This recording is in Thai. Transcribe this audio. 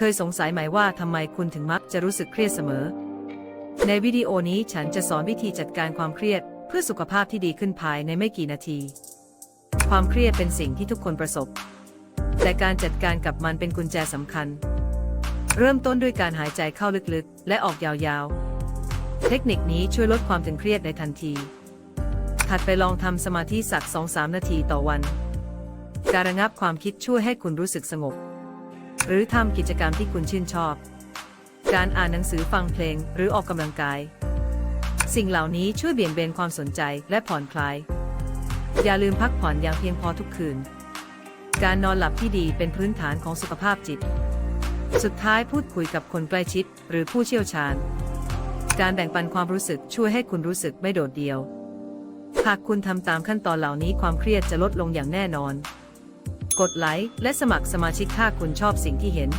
เคยสงสัยไหมว่าทำไมคุณถึงมักจะรู้สึกเครียดเสมอ ในวิดีโอนี้ฉันจะสอนวิธีจัดการความเครียด เพื่อสุขภาพที่ดีขึ้นภายในไม่กี่นาที ความเครียดเป็นสิ่งที่ทุกคนประสบ แต่การจัดการกับมันเป็นกุญแจสำคัญ เริ่มต้นด้วยการหายใจเข้าลึกๆ และออกยาวๆ เทคนิคนี้ช่วยลดความตึงเครียดในทันที ถัดไปลองทำสมาธิสัก 2-3 นาทีต่อวัน การระงับความคิดช่วยให้คุณรู้สึกสงบ หรือทำกิจกรรมที่คุณชื่นชอบ การอ่านหนังสือฟังเพลงหรือออกกำลังกาย สิ่งเหล่านี้ช่วยเบี่ยงเบนความสนใจและผ่อนคลาย อย่าลืมพักผ่อนอย่างเพียงพอทุกคืน การนอนหลับที่ดีเป็นพื้นฐานของสุขภาพจิต สุดท้ายพูดคุยกับคนใกล้ชิด หรือผู้เชี่ยวชาญ การแบ่งปันความรู้สึกช่วยให้คุณรู้สึกไม่โดดเดี่ยว หากคุณทำตามขั้นตอนเหล่านี้ความเครียดจะลดลงอย่างแน่นอน กดไลค์และสมัครสมาชิกถ้าคุณชอบสิ่งที่เห็น